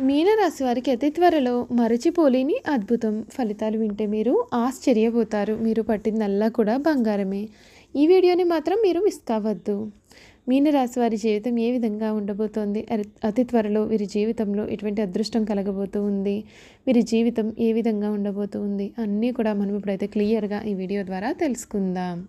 మీనరాశి వారికి అతి త్వరలో మరచిపోలేని అద్భుతం ఫలితాలు వింటే మీరు ఆశ్చర్యపోతారు. మీరు పట్టిందల్లా కూడా బంగారమే. ఈ వీడియోని మాత్రం మీరు మిస్ కావద్దు. మీనరాశి వారి జీవితం ఏ విధంగా ఉండబోతోంది? అరి- అతి త్వరలో వీరి జీవితంలో ఎటువంటి అదృష్టం కలగబోతూ ఉంది? వీరి జీవితం ఏ విధంగా ఉండబోతోంది అన్నీ కూడా మనం ఇప్పుడైతే క్లియర్గా ఈ వీడియో ద్వారా తెలుసుకుందాం.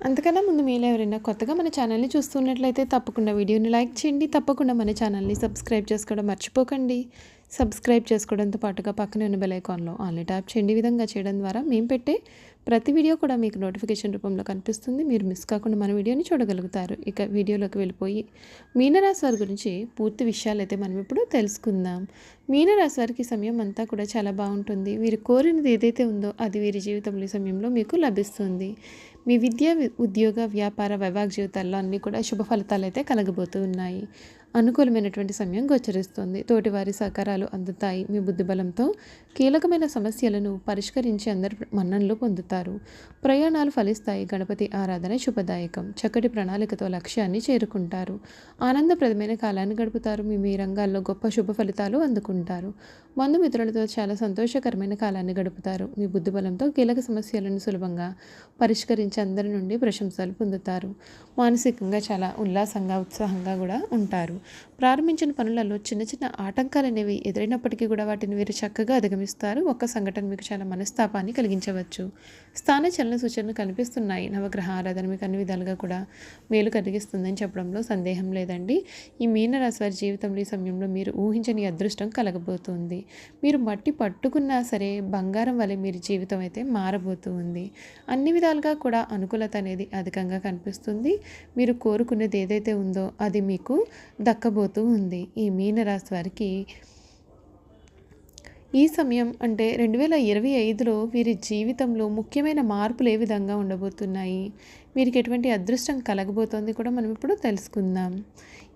అంతకన్నా ముందు మీలో ఎవరైనా కొత్తగా మన ఛానల్ని చూస్తున్నట్లయితే తప్పకుండా వీడియోని లైక్ చేయండి. తప్పకుండా మన ఛానల్ని సబ్స్క్రైబ్ చేసుకోవడం మర్చిపోకండి. సబ్స్క్రైబ్ చేసుకోవడంతో పాటుగా పక్కనే ఉన్న బెల్ ఐకాన్లో ఆన్లీ ట్యాప్ చేయండి. విధంగా చేయడం ద్వారా మేము పెట్టే ప్రతి వీడియో కూడా మీకు నోటిఫికేషన్ రూపంలో కనిపిస్తుంది. మీరు మిస్ కాకుండా మన వీడియోని చూడగలుగుతారు. ఇక వీడియోలోకి వెళ్ళిపోయి మీనరాశి వారి గురించి పూర్తి విషయాలు అయితే మనం ఇప్పుడు తెలుసుకుందాం. మీనరాశి వారికి సమయం అంతా కూడా చాలా బాగుంటుంది. వీరు కోరినది ఏదైతే ఉందో అది వీరి జీవితంలో సమయంలో మీకు లభిస్తుంది. మీ విద్య ఉద్యోగ వ్యాపార వైవాహిక జీవితాల్లో అన్నీ కూడా శుభ ఫలితాలు అయితే కలగబోతూ ఉన్నాయి. అనుకూలమైనటువంటి సమయం గోచరిస్తుంది. తోటివారి సహకారాలు అందుతాయి. మీ బుద్ధిబలంతో కీలకమైన సమస్యలను పరిష్కరించి అందరి మన్ననలు పొందుతారు. ప్రయాణాలు ఫలిస్తాయి. గణపతి ఆరాధన శుభదాయకం. చక్కటి ప్రణాళికతో లక్ష్యాన్ని చేరుకుంటారు. ఆనందప్రదమైన కాలాన్ని గడుపుతారు. మీ మీ రంగాల్లో గొప్ప శుభ ఫలితాలు అందుకుంటారు. బంధుమిత్రులతో చాలా సంతోషకరమైన కాలాన్ని గడుపుతారు. మీ బుద్ధిబలంతో కీలక సమస్యలను సులభంగా పరిష్కరించి అందరి నుండి ప్రశంసలు పొందుతారు. మానసికంగా చాలా ఉల్లాసంగా ఉత్సాహంగా కూడా ఉంటారు. ప్రారంభించిన పనులలో చిన్న చిన్న ఆటంకాలు అనేవి ఎదురైనప్పటికీ కూడా వాటిని వీరు చక్కగా అధిగమిస్తారు. ఒక్క సంఘటన మీకు చాలా మనస్తాపాన్ని కలిగించవచ్చు. స్థాన చలన సూచనలు కనిపిస్తున్నాయి. నవగ్రహ ఆరాధన మీకు అన్ని విధాలుగా కూడా మేలు కలిగిస్తుందని చెప్పడంలో సందేహం లేదండి. ఈ మీనరాశి వారి జీవితంలో ఈ సమయంలో మీరు ఊహించని అదృష్టం కలగబోతుంది. మీరు మట్టి పట్టుకున్నా సరే బంగారం వలె మీరు జీవితం అయితే మారబోతూ ఉంది అన్ని విధాలుగా కూడా అనుకూలత అనేది అధికంగా కనిపిస్తుంది. మీరు కోరుకునేది ఏదైతే ఉందో అది మీకు దక్కబోతూ ఉంది ఈ మీనరాశి వారికి. ఈ సమయం అంటే రెండు వేల ఇరవై ఐదులో వీరి జీవితంలో ముఖ్యమైన మార్పులు ఏ విధంగా ఉండబోతున్నాయి? వీరికి ఎటువంటి అదృష్టం కలగబోతోంది కూడా మనం ఇప్పుడు తెలుసుకుందాం.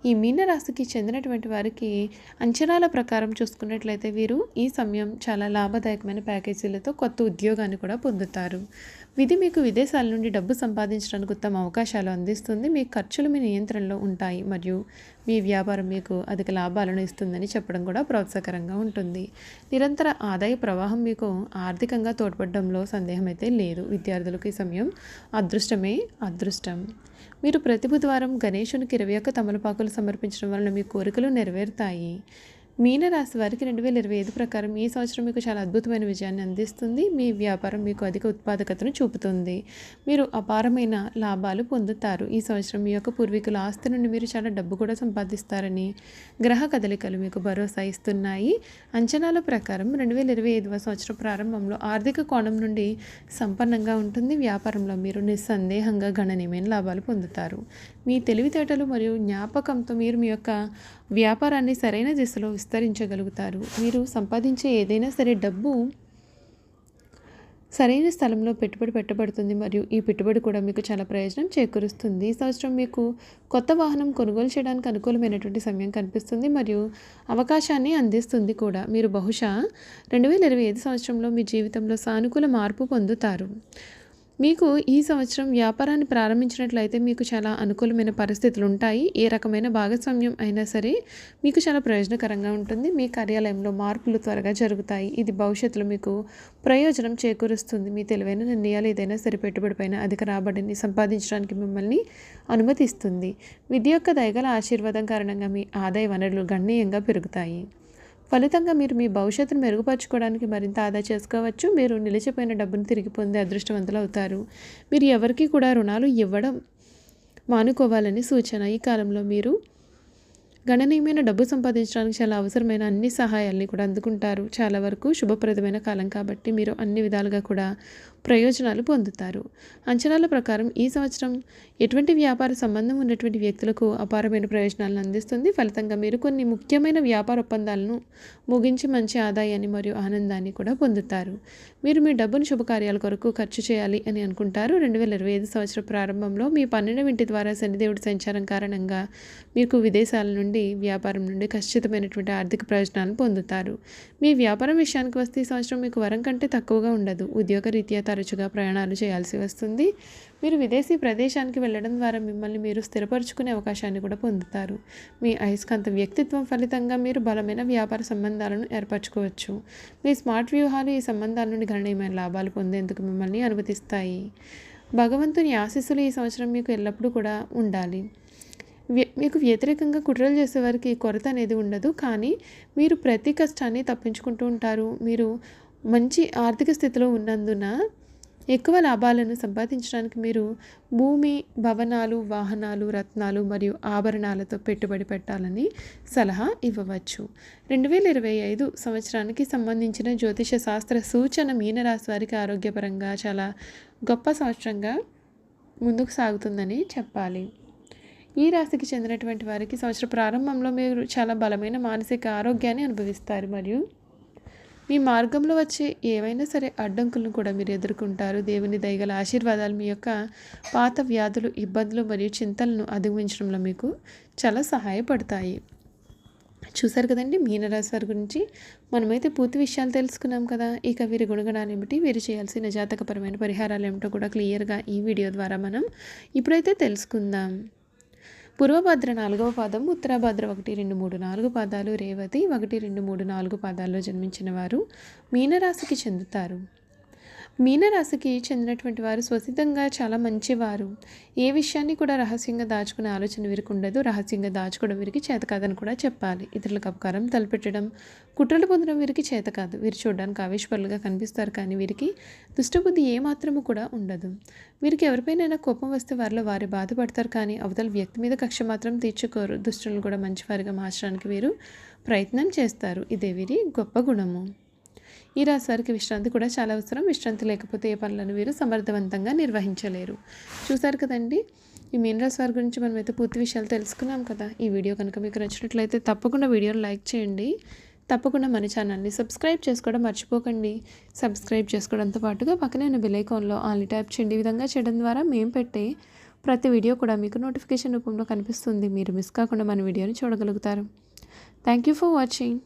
ఈ మీనరాశికి చెందినటువంటి వారికి అంచనాల ప్రకారం చూసుకున్నట్లయితే వీరు ఈ సమయం చాలా లాభదాయకమైన ప్యాకేజీలతో కొత్త ఉద్యోగాన్ని కూడా పొందుతారు. విధి మీకు విదేశాల నుండి డబ్బు సంపాదించడానికి ఉత్తమ అవకాశాలు అందిస్తుంది. మీ ఖర్చులు మీ నియంత్రణలో ఉంటాయి. మరియు మీ వ్యాపారం మీకు అధిక లాభాలను ఇస్తుందని చెప్పడం కూడా ప్రోత్సాహకరంగా ఉంటుంది. నిరంతర ఆదాయ ప్రవాహం మీకు ఆర్థికంగా తోడ్పడడంలో సందేహం అయితే లేదు. విద్యార్థులకు ఈ సమయం అదృష్టమే అదృష్టం. మీరు ప్రతి బుధవారం గణేశునికి ఇరవై ఒక్క తమలపాకులు సమర్పించడం వలన మీ కోరికలు నెరవేరుతాయి. మీనరాశి వారికి రెండు వేల ఇరవై ఐదు ప్రకారం ఈ సంవత్సరం మీకు చాలా అద్భుతమైన విజయాన్ని అందిస్తుంది. మీ వ్యాపారం మీకు అధిక ఉత్పాదకతను చూపుతుంది. మీరు అపారమైన లాభాలు పొందుతారు. ఈ సంవత్సరం మీ యొక్క పూర్వీకుల ఆస్తి నుండి మీరు చాలా డబ్బు కూడా సంపాదిస్తారని గ్రహ కదలికలు మీకు భరోసా ఇస్తున్నాయి. అంచనాల ప్రకారం రెండు వేల ఇరవై ఐదవ సంవత్సరం ప్రారంభంలో ఆర్థిక కోణం నుండి సంపన్నంగా ఉంటుంది. వ్యాపారంలో మీరు నిస్సందేహంగా గణనీయమైన లాభాలు పొందుతారు. మీ తెలివితేటలు మరియు జ్ఞాపకంతో మీరు మీ యొక్క వ్యాపారాన్ని సరైన దిశలో విస్తరించగలుగుతారు. మీరు సంపాదించే ఏదైనా సరే డబ్బు సరైన స్థలంలో పెట్టుబడి పెట్టబడుతుంది మరియు ఈ పెట్టుబడి కూడా మీకు చాలా ప్రయోజనం చేకూరుస్తుంది. ఈ సంవత్సరం మీకు కొత్త వాహనం కొనుగోలు చేయడానికి అనుకూలమైనటువంటి సమయం కనిపిస్తుంది మరియు అవకాశాన్ని అందిస్తుంది కూడా. మీరు బహుశా రెండు వేల ఇరవై ఐదు సంవత్సరంలో మీ జీవితంలో సానుకూల మార్పు పొందుతారు. మీకు ఈ సంవత్సరం వ్యాపారాన్ని ప్రారంభించినట్లయితే మీకు చాలా అనుకూలమైన పరిస్థితులు ఉంటాయి. ఏ రకమైన భాగస్వామ్యం అయినా సరే మీకు చాలా ప్రయోజనకరంగా ఉంటుంది. మీ కార్యాలయంలో మార్పులు త్వరగా జరుగుతాయి. ఇది భవిష్యత్తులో మీకు ప్రయోజనం చేకూరుస్తుంది. మీ తెలివైన నిర్ణయాలు ఏదైనా సరే పెట్టుబడిపైన అధిక రాబడిని సంపాదించడానికి మిమ్మల్ని అనుమతిస్తుంది. విద్య యొక్క దయగల ఆశీర్వాదం కారణంగా మీ ఆదాయ వనరులు గణనీయంగా పెరుగుతాయి. ఫలితంగా మీరు మీ భవిష్యత్తును మెరుగుపరచుకోవడానికి మరింత ఆదా చేసుకోవచ్చు. మీరు నిలిచిపోయిన డబ్బును తిరిగి పొందే అదృష్టవంతులు అవుతారు మీరు ఎవరికీ కూడా రుణాలు ఇవ్వడం మానుకోవాలని సూచన. ఈ కాలంలో మీరు గణనీయమైన డబ్బు సంపాదించడానికి చాలా అవసరమైన అన్ని సహాయాల్ని కూడా అందుకుంటారు. చాలా వరకు శుభప్రదమైన కాలం కాబట్టి మీరు అన్ని విధాలుగా కూడా ప్రయోజనాలు పొందుతారు. అంచనాల ప్రకారం ఈ సంవత్సరం ఎటువంటి వ్యాపార సంబంధం ఉన్నటువంటి వ్యక్తులకు అపారమైన ప్రయోజనాలను అందిస్తుంది. ఫలితంగా మీరు కొన్ని ముఖ్యమైన వ్యాపార ఒప్పందాలను ముగించి మంచి ఆదాయాన్ని మరియు ఆనందాన్ని కూడా పొందుతారు. మీరు మీ డబ్బును శుభకార్యాల కొరకు ఖర్చు చేయాలి అని అనుకుంటారు. రెండు వేల ఇరవై ఐదు సంవత్సరం ప్రారంభంలో మీ పన్నెండు ఇంటి ద్వారా శనిదేవుడి సంచారం కారణంగా మీకు విదేశాల నుండి నుండి వ్యాపారం నుండి ఖచ్చితమైనటువంటి ఆర్థిక ప్రయోజనాలను పొందుతారు. మీ వ్యాపారం విషయానికి వస్తే ఈ సంవత్సరం మీకు వరం కంటే తక్కువగా ఉండదు. ఉద్యోగ రీత్యా తరచుగా ప్రయాణాలు చేయాల్సి వస్తుంది. మీరు విదేశీ ప్రదేశానికి వెళ్ళడం ద్వారా మిమ్మల్ని మీరు స్థిరపరచుకునే అవకాశాన్ని కూడా పొందుతారు. మీ అయస్కాంత వ్యక్తిత్వం ఫలితంగా మీరు బలమైన వ్యాపార సంబంధాలను ఏర్పరచుకోవచ్చు. మీ స్మార్ట్ వ్యూహాలు ఈ సంబంధాల నుండి గణనీయమైన లాభాలు పొందేందుకు మిమ్మల్ని అనుమతిస్తాయి. భగవంతుని ఆశీస్సులు ఈ సంవత్సరం మీకు ఎల్లప్పుడూ కూడా ఉండాలి. మీకు వ్యతిరేకంగా కుట్రలు చేసేవారికి కొరత అనేది ఉండదు. కానీ మీరు ప్రతి కష్టాన్ని తప్పించుకుంటూ ఉంటారు. మీరు మంచి ఆర్థిక స్థితిలో ఉన్నందున ఎక్కువ లాభాలను సంపాదించడానికి మీరు భూమి భవనాలు వాహనాలు రత్నాలు మరియు ఆభరణాలతో పెట్టుబడి పెట్టాలని సలహా ఇవ్వవచ్చు. రెండు వేల ఇరవై ఐదు సంవత్సరానికి సంబంధించిన జ్యోతిష శాస్త్ర సూచన మీనరాశి వారికి ఆరోగ్యపరంగా చాలా గొప్ప సంవత్సరంగా ముందుకు సాగుతుందని చెప్పాలి. ఈ రాశికి చెందినటువంటి వారికి సంవత్సర ప్రారంభంలో మీరు చాలా బలమైన మానసిక ఆరోగ్యాన్ని అనుభవిస్తారు. మరియు మీ మార్గంలో వచ్చే ఏవైనా సరే అడ్డంకులను కూడా మీరు ఎదుర్కొంటారు. దేవుని దయగల ఆశీర్వాదాలు మీ యొక్క పాత వ్యాధులు ఇబ్బందులు మరియు చింతలను అధిగమించడంలో మీకు చాలా సహాయపడతాయి. చూసారు కదండి? మీనరాశి వారి గురించి మనమైతే పూర్తి విషయాలు తెలుసుకున్నాం కదా. ఇక వీరి గుణగణాలు ఏమిటి? వీరు చేయాల్సిన జాతకపరమైన పరిహారాలు ఏమిటో కూడా క్లియర్గా ఈ వీడియో ద్వారా మనం ఇప్పుడైతే తెలుసుకుందాం. పూర్వభద్ర నాలుగవ పాదం ఉత్తరాభద్ర ఒకటి రెండు మూడు నాలుగు పాదాలు రేవతి ఒకటి రెండు మూడు నాలుగు పాదాల్లో జన్మించిన వారు మీనరాశికి చెందుతారు. మీనరాశికి చెందినటువంటి వారు స్వసిద్ధంగా చాలా మంచివారు. ఏ విషయాన్ని కూడా రహస్యంగా దాచుకునే ఆలోచన వీరికి ఉండదు. రహస్యంగా దాచుకోవడం వీరికి చేత కాదని కూడా చెప్పాలి. ఇతరులకు అపకారం తలపెట్టడం కుట్రలు పొందడం వీరికి చేత కాదు. వీరు చూడడానికి ఆవేశపరులుగా కనిపిస్తారు కానీ వీరికి దుష్టబుద్ధి ఏమాత్రము కూడా ఉండదు. వీరికి ఎవరిపైనైనా కోపం వస్తే వారిలో వారి బాధపడతారు కానీ అవతల వ్యక్తి మీద కక్ష మాత్రం తీర్చుకోరు. దుష్టులను కూడా మంచివారిగా మార్చడానికి వీరు ప్రయత్నం చేస్తారు. ఇదే వీరి గొప్ప గుణము. ఈ రాశి వారికి విశ్రాంతి కూడా చాలా అవసరం. విశ్రాంతి లేకపోతే ఏ పనులను వీరు సమర్థవంతంగా నిర్వహించలేరు. చూసారు కదండి? ఈ మీనరాశి వారి గురించి మనమైతే పూర్తి విషయాలు తెలుసుకున్నాం కదా. ఈ వీడియో కనుక మీకు నచ్చినట్లయితే తప్పకుండా వీడియోని లైక్ చేయండి. తప్పకుండా మన ఛానల్ని సబ్స్క్రైబ్ చేసుకోవడం మర్చిపోకండి. సబ్స్క్రైబ్ చేసుకోవడంతో పాటుగా పక్కనే ఉన్న బిలైకాన్లో ఆన్లీ ట్యాప్ చేయండి. ఈ విధంగా చేయడం ద్వారా మేము పెట్టే ప్రతి వీడియో కూడా మీకు నోటిఫికేషన్ రూపంలో కనిపిస్తుంది. మీరు మిస్ కాకుండా మన వీడియోని చూడగలుగుతారు. Thank you for watching.